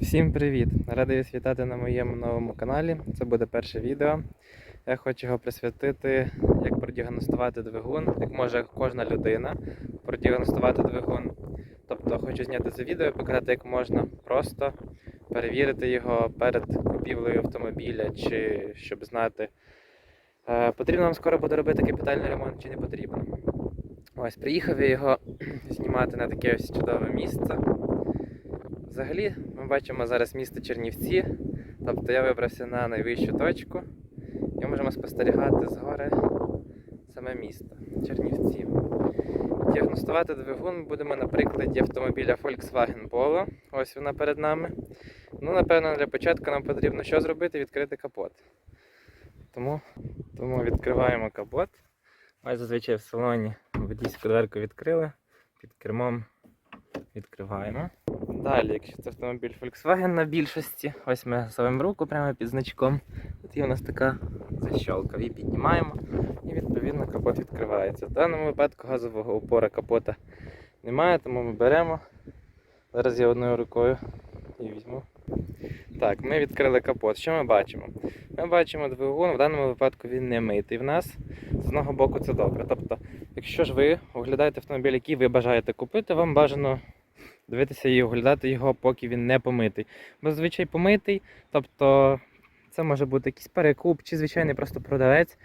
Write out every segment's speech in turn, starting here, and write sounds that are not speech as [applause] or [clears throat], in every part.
Всім привіт! Радий вас вітати на моєму новому каналі. Це буде перше відео. Я хочу його присвятити, як продіагностувати двигун, як може кожна людина продіагностувати двигун. Тобто хочу зняти це відео і показати, як можна просто перевірити його перед купівлею автомобіля, чи щоб знати, е, потрібно нам скоро буде робити капітальний ремонт чи не потрібно. Ось, приїхав я його [clears throat] знімати на таке ось чудове місце. Взагалі, ми бачимо зараз місто Чернівці, тобто я вибрався на найвищу точку і можемо спостерігати згори саме місто Чернівці. Діагностувати двигун будемо на прикладі автомобіля Volkswagen Polo. Ось вона перед нами. Ну, напевно, для початку нам потрібно що зробити? Відкрити капот. Тому, тому відкриваємо капот. Ось зазвичай в салоні водійську дверку відкрили, під кермом відкриваємо. Далі, якщо це автомобіль Volkswagen на більшості, ось ми ставимо руку прямо під значком. Тут є у нас така защолка. Її піднімаємо і відповідно капот відкривається. В даному випадку газового упора капота немає, тому ми беремо. Зараз я одною рукою і візьму. Так, ми відкрили капот. Що ми бачимо? Ми бачимо двигун, в даному випадку він не митий в нас. З одного боку це добре. Тобто, якщо ж ви оглядаєте автомобіль, який ви бажаєте купити, вам бажано дивитися і оглядати його, поки він не помитий. Бо звичай помитий, тобто це може бути якийсь перекуп чи звичайний просто продавець,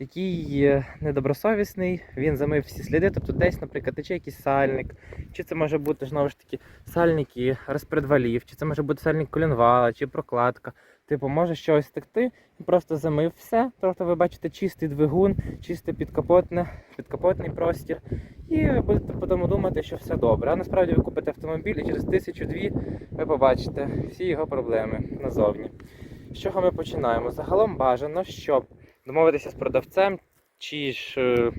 який недобросовісний, він замив всі сліди, тобто десь, наприклад, тече якийсь сальник, чи це може бути знову ж таки сальники розпредвалів, чи це може бути сальник колінвала, чи прокладка. Типу, може щось текти і просто замив все. Тобто ви бачите чистий двигун, чистий підкапотне, підкапотний простір. І ви будете потім думати, що все добре. А насправді ви купите автомобіль і через тисячу-дві ви побачите всі його проблеми назовні. З чого ми починаємо? Загалом бажано, щоб домовитися з продавцем чи ж е,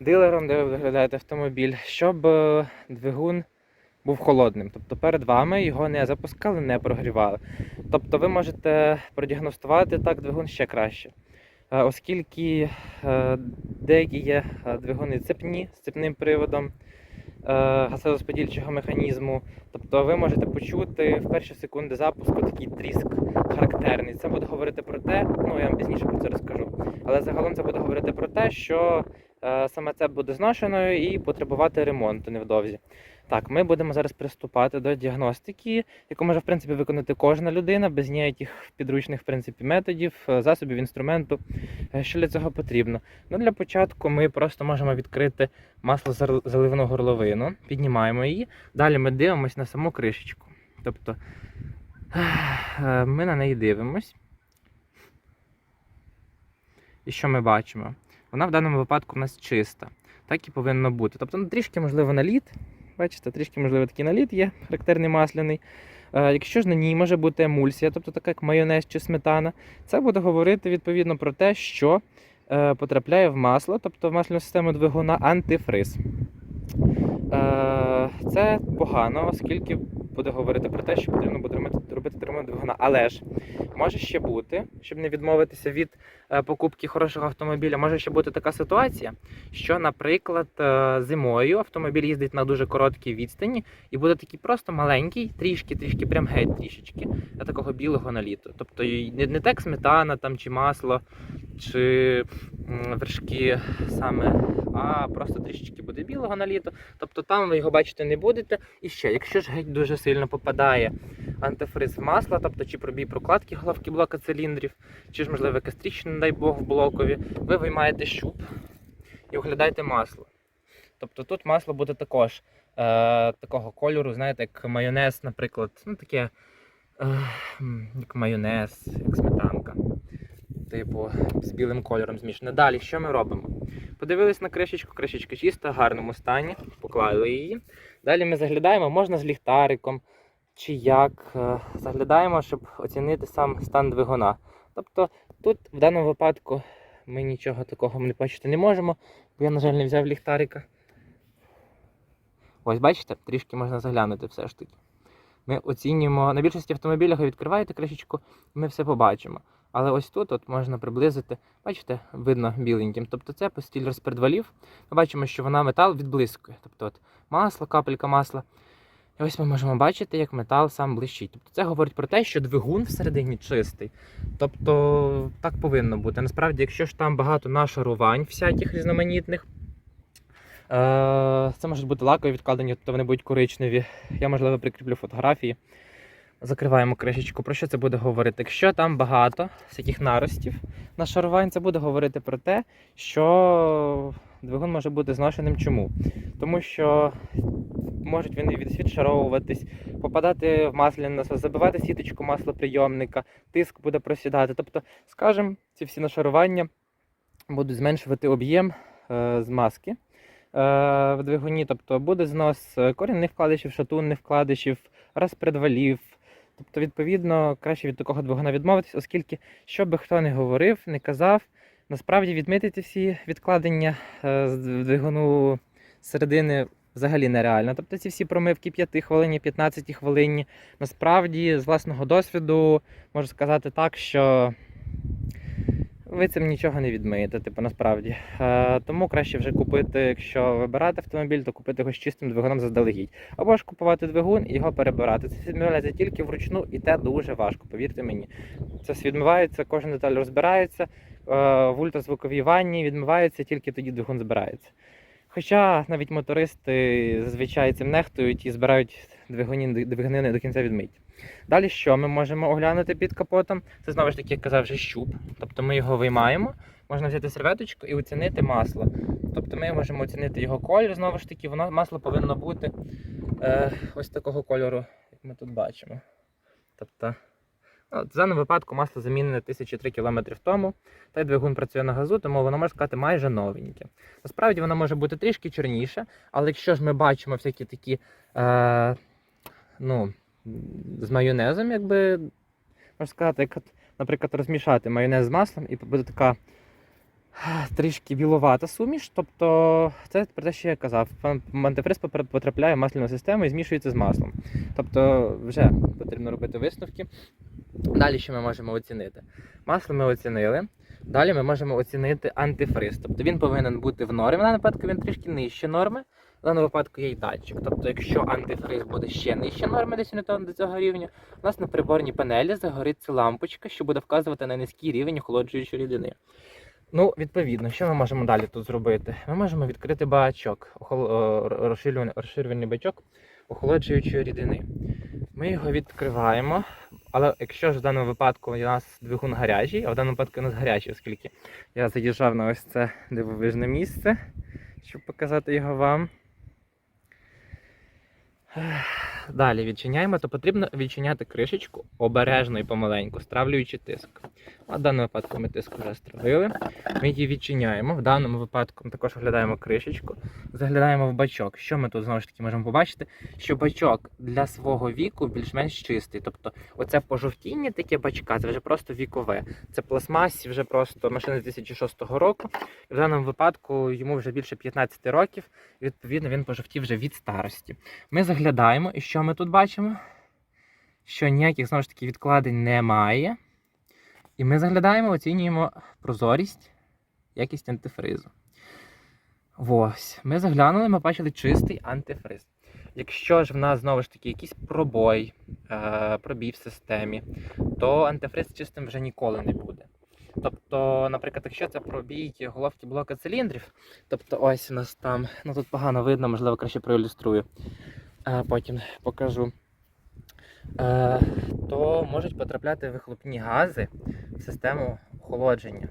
дилером, де ви виглядаєте автомобіль, щоб е, двигун був холодним. Тобто перед вами його не запускали, не прогрівали. Тобто ви можете продіагностувати так двигун ще краще. Е, Оскільки деякі є двигуни цепні з цепним приводом е, газорозподільчого механізму, тобто ви можете почути в перші секунди запуску такий тріск характерний. Це буде говорити про те, ну я вам пізніше про це розкажу. Але загалом це буде говорити про те, що е, саме це буде зношеною і потребувати ремонту невдовзі. Так, ми будемо зараз приступати до діагностики, яку може в принципі виконати кожна людина без ніяких підручних в принципі методів, е, засобів, інструменту. Е, Що для цього потрібно? Ну для початку ми просто можемо відкрити маслозаливну горловину, піднімаємо її. Далі ми дивимося на саму кришечку. Тобто е, ми на неї дивимось. І що ми бачимо? Вона в даному випадку в нас чиста. Так і повинно бути. Тобто ну, трішки, можливо, наліт. Бачите, трішки, можливо, такий наліт є, характерний масляний. Е, якщо ж на ній може бути емульсія, тобто така як майонез чи сметана, це буде говорити відповідно про те, що е, потрапляє в масло, тобто в масляну систему двигуна антифриз. Е, це погано, оскільки буде говорити про те, що потрібно буде робити, робити ремонт двигуна. Але ж може ще бути, щоб не відмовитися від покупки хорошого автомобіля, може ще бути така ситуація, що, наприклад, е, зимою автомобіль їздить на дуже короткій відстані і буде такий просто маленький, трішки, трішки, прям геть трішечки, е, такого білого наліту. Тобто не, не так сметана там, чи масло, чи вершки саме, а просто трішечки буде білого наліту. Тобто там ви його бачити не будете. І ще, якщо ж геть дуже сильно попадає антифриз в масло, тобто чи пробій прокладки головки блока циліндрів, чи ж можливо якась тріщина, дай Бог, в блокові, ви виймаєте щуп і оглядаєте масло. Тобто тут масло буде також е, такого кольору, знаєте, як майонез, наприклад, ну таке е, як майонез, як сметанка. Типу, з білим кольором змішане. Далі, що ми робимо? Подивились на кришечку, кришечка чиста, в гарному стані, поклали її. Далі ми заглядаємо, можна з ліхтариком чи як. е, Заглядаємо, щоб оцінити сам стан двигуна. Тобто тут в даному випадку ми нічого такого не бачити не можемо, бо я, на жаль, не взяв ліхтарика. Ось, бачите, трішки можна заглянути все ж таки. Ми оцінюємо, на більшості автомобілях ви відкриваєте кришечку, ми все побачимо. Але ось тут от можна приблизити, бачите, видно біленьким. Тобто це постіль розпредвалів. Ми бачимо, що вона метал відблискує. Тобто от масло, капелька масла. І ось ми можемо бачити, як метал сам блищить. Тобто це говорить про те, що двигун всередині чистий. Тобто так повинно бути. Насправді, якщо ж там багато нашарувань всяких різноманітних, е, це можуть бути лакові відкладені, тобто вони будуть коричневі. Я, можливо, прикріплю фотографії. Закриваємо кришечку. Про що це буде говорити? Якщо там багато всяких наростів нашарувань, це буде говорити про те, що двигун може бути зношеним. Чому? Тому що можуть вони відшаровуватись, попадати в масляне насос, забивати сіточку маслоприйомника, тиск буде просідати. Тобто, скажімо, ці всі нашарування будуть зменшувати об'єм е, змазки е, в двигуні, тобто буде знос е, корінних вкладишів, шатунних вкладишів, розпредвалів. Тобто, відповідно, краще від такого двигуна відмовитись, оскільки, що би хто не говорив, не казав, насправді відмітити всі відкладення е, з двигуну середини взагалі нереально. Тобто ці всі промивки 5 хвилині, 15 хвилині. Насправді, з власного досвіду, можу сказати так, що ви цим нічого не відмиєте, типу, насправді. Е, тому краще вже купити, якщо вибирати автомобіль, то купити його з чистим двигуном заздалегідь. Або ж купувати двигун і його перебирати. Це відмивається тільки вручну, і те дуже важко, повірте мені. Це все відмивається, кожен деталь розбирається, в ультразвуковій ванні відмивається, тільки тоді двигун збирається. Хоча навіть мотористи зазвичай цим нехтують і збирають двигуни, двигуни до кінця відмиті. Далі що ми можемо оглянути під капотом? Це знову ж таки, як казав вже щуп. Тобто ми його виймаємо, можна взяти серветочку і оцінити масло. Тобто ми можемо оцінити його колір, знову ж таки, воно масло повинно бути е, ось такого кольору, як ми тут бачимо. Тобто, в даному випадку масло замінене 1003 км тому. Та й двигун працює на газу, тому воно може сказати майже новеньке. Насправді воно може бути трішки чорніше, але якщо ж ми бачимо всякі такі. Е, ну, з майонезом, якби можна сказати, як, наприклад, розмішати майонез з маслом і буде така трішки біловата суміш. Тобто це про те, що я казав. Антифриз потрапляє в масляну систему і змішується з маслом. Тобто вже потрібно робити висновки. Далі що ми можемо оцінити? Масло ми оцінили. Далі ми можемо оцінити антифриз. Тобто він повинен бути в нормі. Даному випадку він трішки нижче норми. В даному випадку є й датчик. Тобто, якщо антифриз буде ще нижче норми, десь до цього рівня, у нас на приборній панелі загориться лампочка, що буде вказувати на низький рівень охолоджуючої рідини. Ну, відповідно, що ми можемо далі тут зробити? Ми можемо відкрити бачок, розширювальний, розширювальний бачок охолоджуючої рідини. Ми його відкриваємо, але якщо ж в даному випадку у нас двигун гарячий, а в даному випадку у нас гарячий, оскільки я заїжджав на ось це дивовижне місце, щоб показати його вам. Далі відчиняємо, то потрібно відчиняти кришечку обережно і помаленьку, стравлюючи тиск. А в даному випадку ми тиск вже стравили. Ми її відчиняємо. В даному випадку ми також оглядаємо кришечку, заглядаємо в бачок. Що ми тут знову ж таки можемо побачити? Що бачок для свого віку більш-менш чистий. Тобто, оце пожовтіння таке бачка, це вже просто вікове. Це пластмасі, вже просто машина 2006 року. І в даному випадку йому вже більше 15 років. Відповідно він пожовтів вже від старості. Ми заглядаємо, і що ми тут бачимо? Що ніяких знову ж таки відкладень немає. І ми заглядаємо, оцінюємо прозорість, якість антифризу. Ось. Ми заглянули, ми бачили чистий антифриз. Якщо ж в нас знову ж таки якийсь пробой, е, пробій в системі, то антифриз чистим вже ніколи не буде. Тобто, наприклад, якщо це пробій головки блока циліндрів, тобто ось у нас там, ну тут погано видно, можливо, краще проілюструю, потім покажу. То можуть потрапляти вихлопні гази в систему охолодження.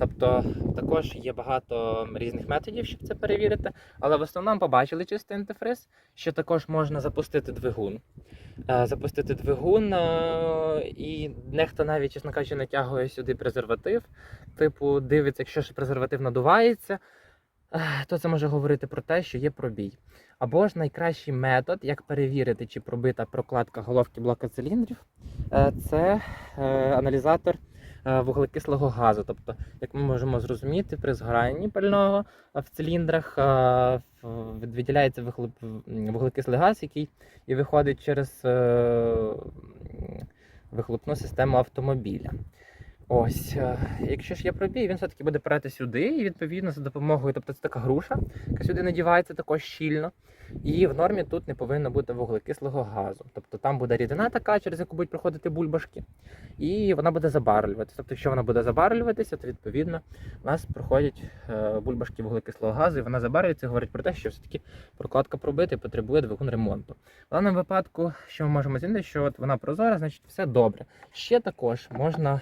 Тобто також є багато різних методів, щоб це перевірити, але в основному побачили чистий антифриз, що також можна запустити двигун. Запустити двигун, і дехто навіть, чесно кажучи, натягує сюди презерватив. Типу, дивиться, якщо ж презерватив надувається, то це може говорити про те, що є пробій. Або ж найкращий метод, як перевірити, чи пробита прокладка головки блока циліндрів, е, це е, аналізатор е, вуглекислого газу. Тобто, як ми можемо зрозуміти, при згоранні пального в циліндрах в- виділяється вуглекислий газ, який і виходить через вихлопну систему автомобіля. Ось, е, якщо ж є пробій, він все-таки буде перейти сюди, і відповідно за допомогою, тобто це така груша, яка сюди надівається також щільно. І в нормі тут не повинно бути вуглекислого газу. Тобто там буде рідина така, через яку будуть проходити бульбашки, і вона буде забарвлюватися. Тобто, якщо вона буде забарвлюватися, то відповідно у нас проходять е, бульбашки вуглекислого газу, і вона забарвлюється, говорить про те, що все-таки прокладка пробита і потребує двигун ремонту. В даному випадку, що ми можемо змінити, що от вона прозора, значить все добре. Ще також можна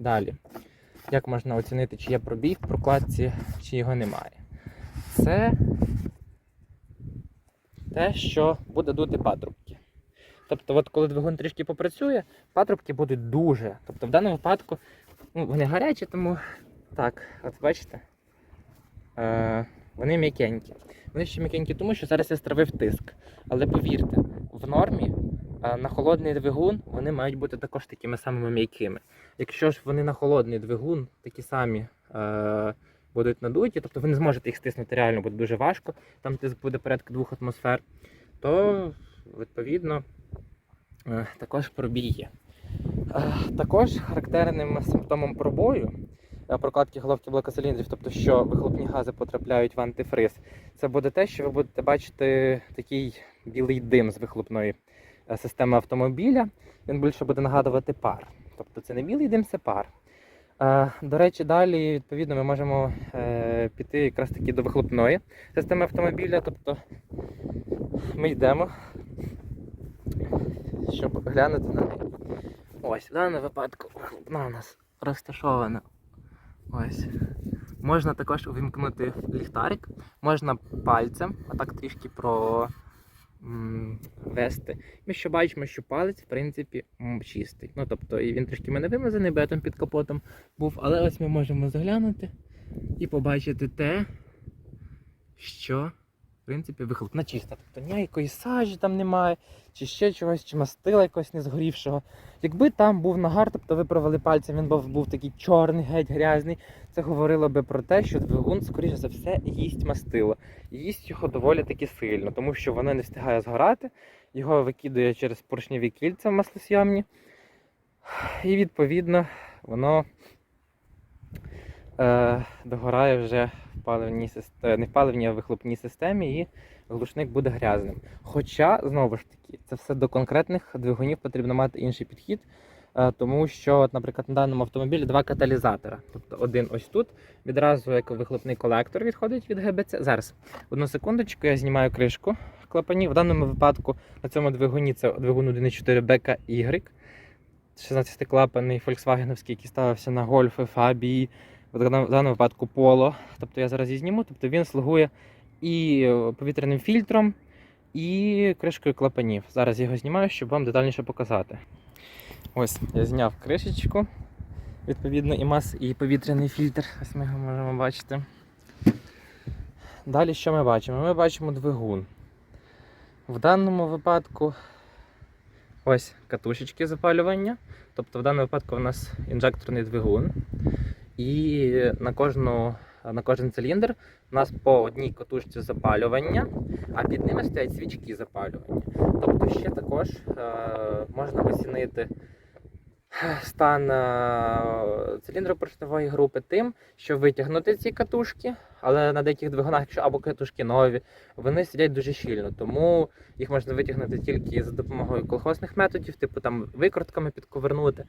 далі. Як можна оцінити, чи є пробіг в прокладці, чи його немає. Це те, що буде дути патрубки. Тобто, от коли двигун трішки попрацює, патрубки будуть дуже. Тобто, в даному випадку ну, вони гарячі, тому так, от бачите, е, вони м'якенькі. Вони ще м'якенькі, тому що зараз я стравив тиск. Але повірте, в нормі на холодний двигун вони мають бути також такими самими м'якими. Якщо ж вони на холодний двигун такі самі е, будуть надуті, тобто ви не зможете їх стиснути реально, буде дуже важко, там тиск буде порядка двох атмосфер, то відповідно е, також пробій є. Е, Також характерним симптомом пробою е, прокладки головки блокоциліндрів, тобто що вихлопні гази потрапляють в антифриз, це буде те, що ви будете бачити такий білий дим з вихлопної системи автомобіля. Він більше буде нагадувати пар. Тобто це не білий дим, це пар. Е, До речі, далі відповідно ми можемо е, піти якраз таки до вихлопної системи автомобіля. Тобто ми йдемо, щоб глянути на неї. Ось, в даному випадку вихлопна у нас розташована. Ось. Можна також увімкнути ліхтарик, можна пальцем, а так трішки про вести. Ми ще бачимо, що палець, в принципі, чистий. Ну, тобто, і він трішки мене вимазаний, бо я там під капотом був, але ось ми можемо заглянути і побачити те, що, в принципі, вихлопна чиста. Тобто ніякої сажі там немає, чи ще чогось, чи мастила якогось не згорівшого. Якби там був нагар, тобто ви провели пальцем, він був, був такий чорний, геть грязний, це говорило би про те, що двигун, скоріше за все, їсть мастило. Їсть його доволі таки сильно, тому що воно не встигає згорати, його викидує через поршневі кільця маслосйомні. І відповідно воно е, догорає вже в паливній системі, не в паливній, а в вихлопній системі, і глушник буде грязним. Хоча, знову ж таки, це все до конкретних двигунів потрібно мати інший підхід. е, Тому що, наприклад, на даному автомобілі два каталізатора. Тобто один ось тут, відразу як вихлопний колектор відходить від ГБЦ. Зараз, одну секундочку, я знімаю кришку клапанів. В даному випадку на цьому двигуні це двигун 1.4 BKY. 16 клапаний Volkswagen, який ставився на гольфи, Фабії, в даному випадку Поло. Тобто я зараз її зніму. Тобто він слугує і е, повітряним фільтром, і кришкою клапанів. Зараз я його знімаю, щоб вам детальніше показати. Ось я зняв кришечку. Відповідно, і мас, і повітряний фільтр. Ось ми його можемо бачити. Далі що ми бачимо? Ми бачимо двигун. В даному випадку ось катушечки запалювання. Тобто в даному випадку у нас інжекторний двигун. І на кожну на кожен циліндр у нас по одній катушці запалювання, а під ними стоять свічки запалювання. Тобто ще також е, можна оцінити стан е, циліндропоршневої групи тим, що витягнути ці катушки, але на деяких двигунах, якщо або катушки нові, вони сидять дуже щільно, тому їх можна витягнути тільки за допомогою колхозних методів, типу там викрутками підковернути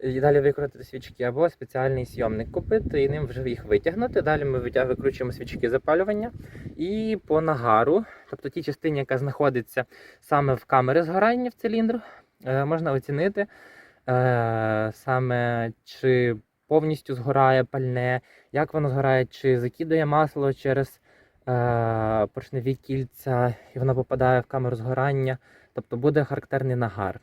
і далі викрутити свічки, або спеціальний сйомник купити і ним вже їх витягнути. Далі ми викручуємо свічки запалювання і по нагару, тобто тій частині, яка знаходиться саме в камері згорання в циліндру, е, можна оцінити саме чи повністю згорає пальне, як воно згорає, чи закидає масло через е, поршневі кільця, і воно попадає в камеру згорання, тобто буде характерний нагар.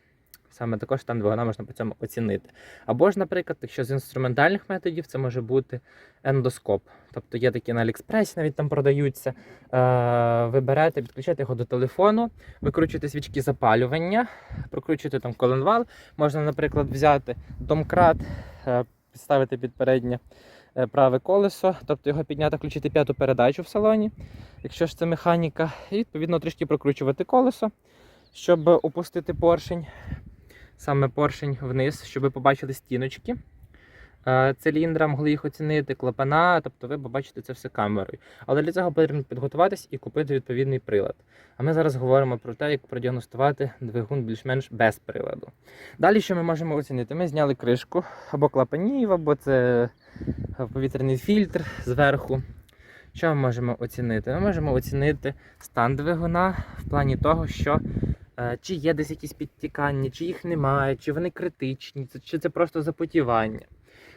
Саме також там двигуна можна по цьому оцінити. Або ж, наприклад, якщо з інструментальних методів, це може бути ендоскоп. Тобто є такі на Аліекспресі, навіть там продаються. Е, ви берете, підключаєте його до телефону, викручуєте свічки запалювання, прокручуєте там коленвал. Можна, наприклад, взяти домкрат, е, підставити під переднє е, праве колесо, тобто його підняти, включити п'яту передачу в салоні, якщо ж це механіка, і відповідно трішки прокручувати колесо, щоб опустити поршень, саме поршень вниз, щоб ви побачили стіночки. е, циліндра, могли їх оцінити, клапана, тобто ви побачите це все камерою. Але для цього потрібно підготуватись і купити відповідний прилад. А ми зараз говоримо про те, як продіагностувати двигун більш-менш без приладу. Далі, що ми можемо оцінити? Ми зняли кришку або клапанів, або це е, повітряний фільтр зверху. Що ми можемо оцінити? Ми можемо оцінити стан двигуна в плані того, що чи є десь якісь підтікання, чи їх немає, чи вони критичні, чи це просто запотівання.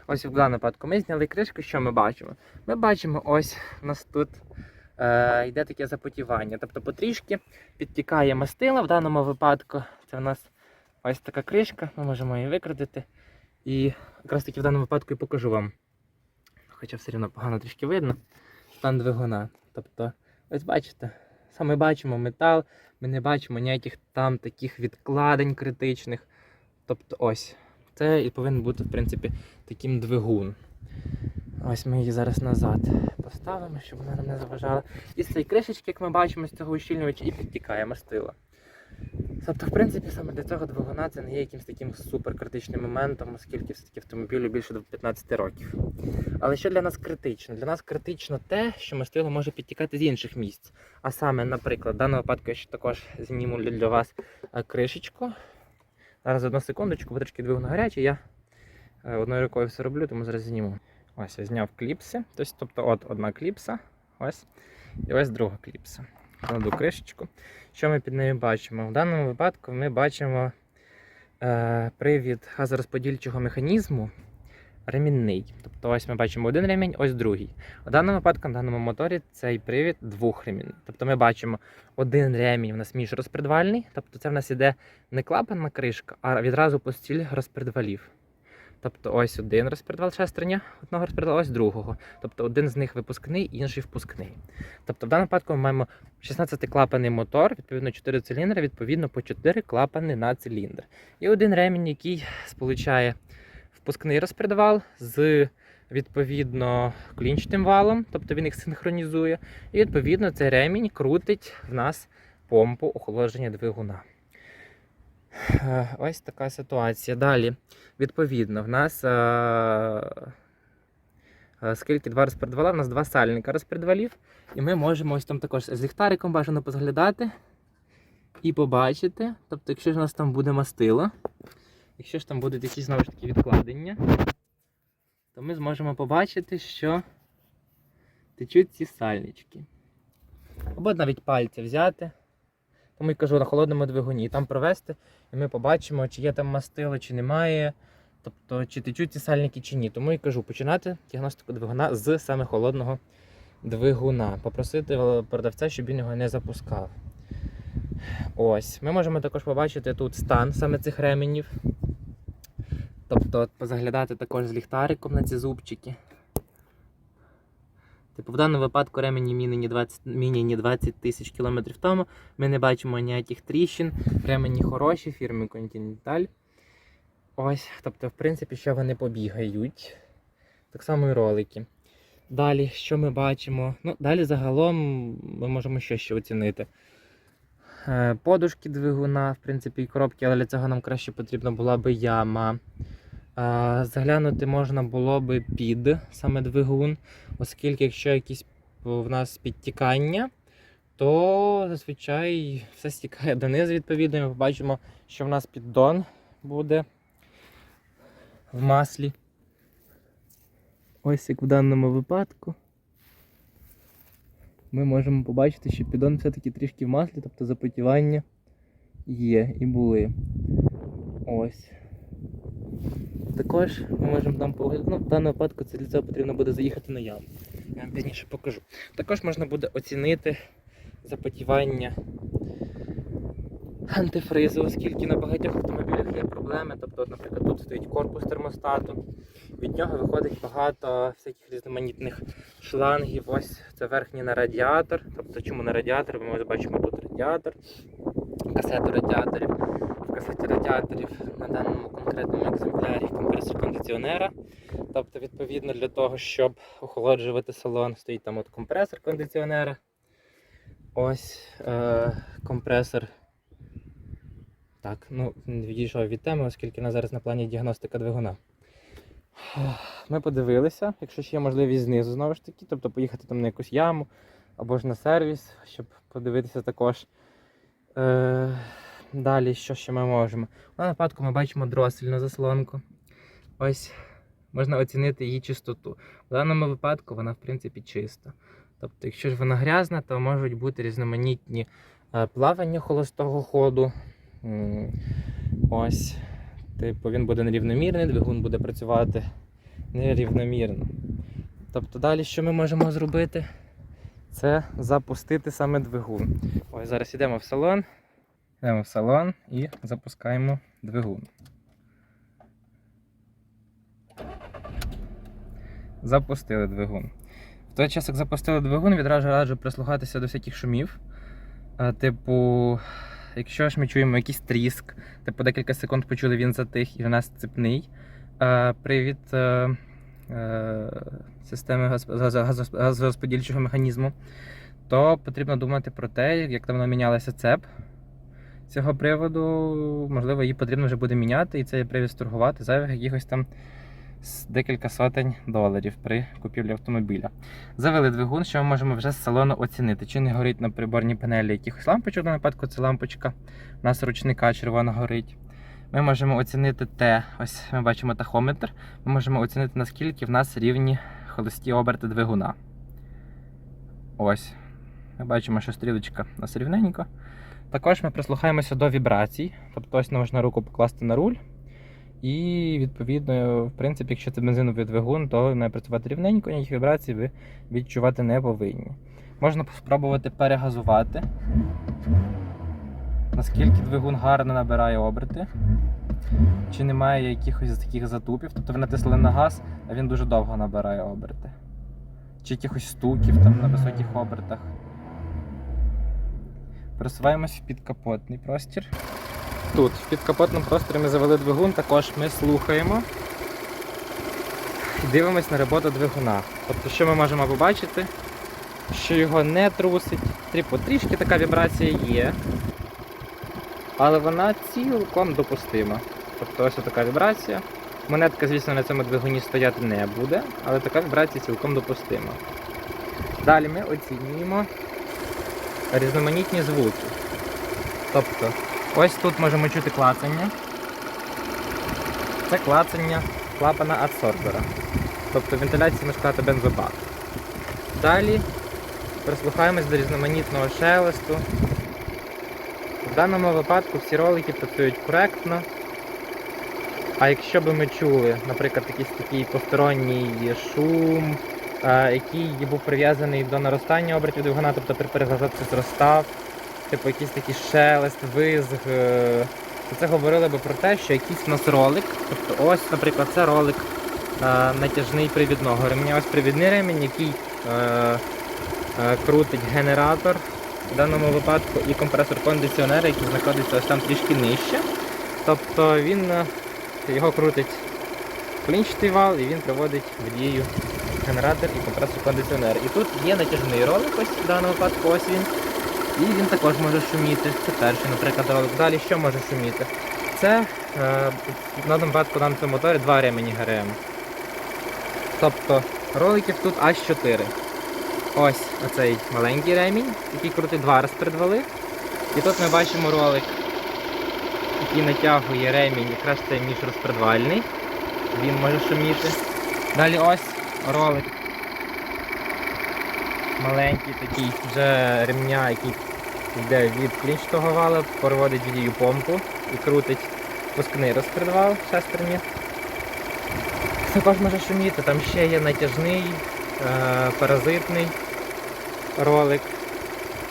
Ось в даному випадку ми зняли кришку, що ми бачимо? Ми бачимо, ось у нас тут е, йде таке запотівання. Тобто потрішки підтікає мастила. В даному випадку це у нас ось така кришка, ми можемо її викрутити. І якраз таки в даному випадку і покажу вам. Хоча все одно погано трішки видно стан двигуна. Тобто, ось бачите, саме бачимо метал, ми не бачимо ніяких там таких відкладень критичних. Тобто ось, це і повинен бути, в принципі, таким двигун. Ось ми її зараз назад поставимо, щоб вона нам не заважала. І з цієї кришечки, як ми бачимо, з цього ущільнювача і підтікає мастило. Тобто, в принципі, саме для цього двигуна це не є якимось таким суперкритичним моментом, оскільки все-таки автомобілю більше до 15 років. Але що для нас критично? Для нас критично те, що мастило може підтікати з інших місць. А саме, наприклад, в даному випадку я ще також зніму для вас е, кришечку. Зараз одну секундочку, бо трішки двигун гарячий, я е, одною рукою все роблю, тому зараз зніму. Ось я зняв кліпси. Тобто от одна кліпса, ось, і ось друга кліпса. Кладу кришечку. Що ми під нею бачимо? В даному випадку ми бачимо е, привід газорозподільчого механізму ремінний. Тобто ось ми бачимо один ремінь, ось другий. У даному випадку, на даному моторі цей привід двохремінний. Тобто ми бачимо один ремінь у нас міжрозпредвальний, тобто це в нас іде не клапанна кришка, а відразу по стіль розпредвалів. Тобто ось один розпредвал шестерня, одного розпредвала, ось другого. Тобто один з них випускний, інший впускний. Тобто в даному випадку ми маємо 16-клапанний мотор, відповідно 4 циліндри, відповідно по 4 клапани на циліндр. І один ремінь, який сполучає впускний розпредвал з відповідно клінчатим валом, тобто він їх синхронізує. І відповідно цей ремінь крутить в нас помпу охолодження двигуна. Е, Ось така ситуація. Далі, відповідно, в нас е, е, скільки два розпредвала, в нас два сальника розпредвалів. І ми можемо ось там також з ліхтариком бажано позглядати і побачити. Тобто, якщо ж у нас там буде мастило, якщо ж там будуть якісь знову ж таки відкладення, то ми зможемо побачити, що течуть ці сальнички. Або навіть пальці взяти. Тому і кажу на холодному двигуні, і там провести, і ми побачимо, чи є там мастило, чи немає. Тобто, чи течуть ці сальники, чи ні. Тому і кажу, починати діагностику двигуна з саме холодного двигуна. Попросити продавця, щоб він його не запускав. Ось. Ми можемо також побачити тут стан саме цих ременів. Тобто от позаглядати також з ліхтариком на ці зубчики. Типу, в даному випадку ремені мінені 20, міняні 20 тисяч кілометрів тому. Ми не бачимо ніяких тріщин. Ремені хороші, фірми Continental. Ось, тобто, в принципі, що вони побігають. Так само і ролики. Далі, що ми бачимо? Ну, далі загалом ми можемо що ще оцінити. Е, Подушки двигуна, в принципі, і коробки, але для цього нам краще потрібна була би яма. Заглянути можна було би під саме двигун, оскільки якщо якісь в нас підтікання, то зазвичай все стікає донизу, відповідно, ми побачимо, що в нас піддон буде в маслі. Ось як в даному випадку. Ми можемо побачити, що піддон все-таки трішки в маслі, тобто запотівання є і були. Ось. Також ми можемо там поглянути. Ну, в даному випадку це для цього потрібно буде заїхати на яму. Я вам пізніше покажу. Також можна буде оцінити запотівання антифризу, оскільки на багатьох автомобілях є проблеми. Тобто, от, наприклад, тут стоїть корпус термостату. Від нього виходить багато всяких різноманітних шлангів. Ось це верхній на радіатор. Тобто, чому на радіатор? Ми бачимо тут радіатор, касету радіаторів. В касеті радіаторів на даному конкретному екземплярі компресор кондиціонера. Тобто, відповідно, для того, щоб охолоджувати салон, стоїть там от компресор кондиціонера. Ось е, компресор. Так, ну, відійшов від теми, оскільки у нас зараз на плані діагностика двигуна. ми подивилися, якщо ще є можливість знизу знову ж таки, тобто поїхати там на якусь яму або ж на сервіс, щоб подивитися також. Е, далі, що ще ми можемо. Даному випадку ми бачимо дросельну заслонку. Ось можна оцінити її чистоту. В даному випадку вона, в принципі, чиста. Тобто, якщо ж вона грязна, то можуть бути різноманітні е, плавання холостого ходу. Ось. Типу, він буде нерівномірний, двигун буде працювати нерівномірно. Тобто далі, що ми можемо зробити? Це запустити саме двигун. Ось зараз йдемо в салон. Йдемо в салон і запускаємо двигун. Запустили двигун. В той час, як запустили двигун, відразу раджу прислухатися до всяких шумів. Типу, якщо ж ми чуємо якийсь тріск, типу декілька секунд почули, він затих і в нас цепний. Е, е, системи газ- газ- газорозподільчого механізму, то потрібно думати про те, як давно мінялася цеп цього приводу. Можливо, її потрібно вже буде міняти, і цей привід сторгувати зайвих якихось там декілька сотень доларів при купівлі автомобіля. Завели двигун, що ми можемо вже з салону оцінити. Чи не горить на приборній панелі якихось лампочок, даному випадку це лампочка. У нас ручника червона горить. Ми можемо оцінити те, ось ми бачимо тахометр. Ми можемо оцінити, наскільки в нас рівні холості оберти двигуна. Ось. Ми бачимо, що стрілочка у нас рівненько. Також ми прислухаємося до вібрацій. Тобто ось можна руку покласти на руль. І відповідно, в принципі, якщо це бензиновий двигун, то має працювати рівненько, ніяких вібрацій ви відчувати не повинні. Можна спробувати перегазувати. Наскільки двигун гарно набирає оберти, чи немає якихось таких затупів. Тобто ви натисли на газ, а він дуже довго набирає оберти. Чи якихось стуків там на високих обертах. Просуваємось в підкапотний простір. Тут, в підкапотному просторі ми завели двигун, також ми слухаємо і дивимось на роботу двигуна. Тобто, що ми можемо побачити, що його не трусить. Тріпо, трішки така вібрація є, але вона цілком допустима. Тобто ось така вібрація. Монетка, звісно, на цьому двигуні стояти не буде, але така вібрація цілком допустима. Далі ми оцінюємо різноманітні звуки. Тобто, ось тут можемо чути клацання. Це клацання клапана адсорбера. Тобто вентиляція сказати бензобак. Далі прислухаємось до різноманітного шелесту. В даному випадку всі ролики працюють коректно. А якщо би ми чули, наприклад, якийсь такий посторонній шум, е, який був прив'язаний до наростання обертів двигуна, тобто при перегазовці зростав, типу якийсь такий шелест, визг, е, то це говорило би про те, що якийсь у нас ролик, тобто ось, наприклад, це ролик е, натяжний привідного ремня. Ось привідний ремінь, який крутить генератор в даному випадку і компресор кондиціонера, який знаходиться ось там трішки нижче. Тобто він е, його крутить клінчатий вал і він приводить в дію генератор і компресор кондиціонер. І тут є натяжний ролик, ось в даному випадку ось він. І він також може шуміти. Це перший, наприклад, ролик. Далі що може шуміти? Це е, в даному випадку на цьому моторі два ремені ГРМ. Тобто роликів тут аж 4. Ось оцей маленький ремінь, який крутить два розпредвали. І тут ми бачимо ролик, який натягує ремінь, якраз це міжрозпредвальний. Він може шуміти. Далі ось ролик. Маленький такий вже ремня, який йде від клінчатого вала, проводить в дію помпу і крутить пускний розпредвал шестерні. Також може шуміти, там ще є натяжний, е, паразитний ролик.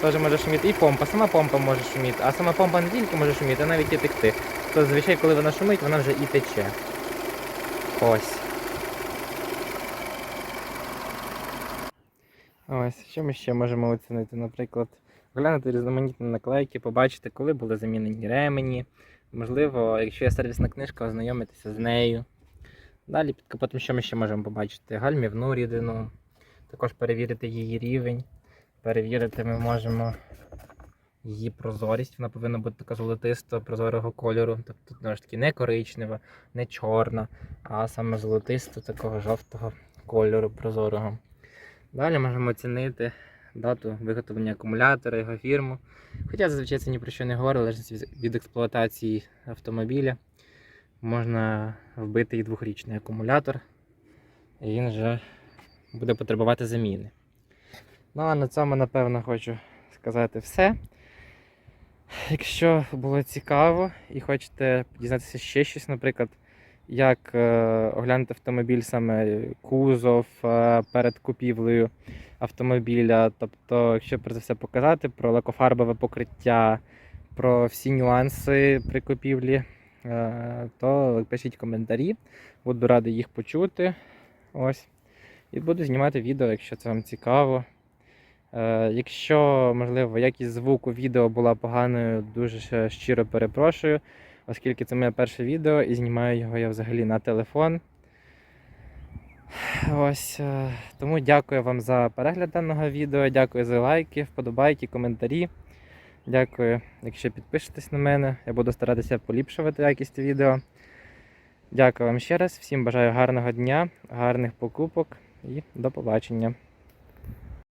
Теж може шуміти. І помпа. Сама помпа може шуміти, а сама помпа не тільки може шуміти, а навіть і текти. То зазвичай, коли вона шумить, вона вже і тече. Ось. Ось, що ми ще можемо оцінити? Наприклад, оглянути різноманітні наклейки, побачити, коли були замінені ремені. Можливо, якщо є сервісна книжка, ознайомитися з нею. Далі під що ми ще можемо побачити? Гальмівну рідину, також перевірити її рівень. Перевірити ми можемо її прозорість. Вона повинна бути така золотисто прозорого кольору. Тобто, знову ж таки, не коричнева, не чорна, а саме золотисто такого жовтого кольору прозорого. Далі можемо оцінити дату виготовлення акумулятора, його фірму. Хоча зазвичай це ні про що не говорить, залежить від- експлуатації автомобіля. Можна вбити і двохрічний акумулятор, і він вже буде потребувати заміни. Ну а на цьому, напевно, хочу сказати все. Якщо було цікаво і хочете дізнатися ще щось, наприклад, як е, оглянути автомобіль саме кузов е, перед купівлею автомобіля, тобто, якщо про це все показати, про лакофарбове покриття, про всі нюанси при купівлі, е, то пишіть коментарі, буду радий їх почути. Ось. І буду знімати відео, якщо це вам цікаво. Е, Якщо, можливо, якість звуку відео була поганою, дуже щиро перепрошую, оскільки це моє перше відео і знімаю його я взагалі на телефон. Ось. е, Тому дякую вам за перегляд даного відео, дякую за лайки, вподобайки, коментарі. Дякую, якщо підпишетесь на мене, я буду старатися поліпшувати якість відео. Дякую вам ще раз, всім бажаю гарного дня, гарних покупок і до побачення.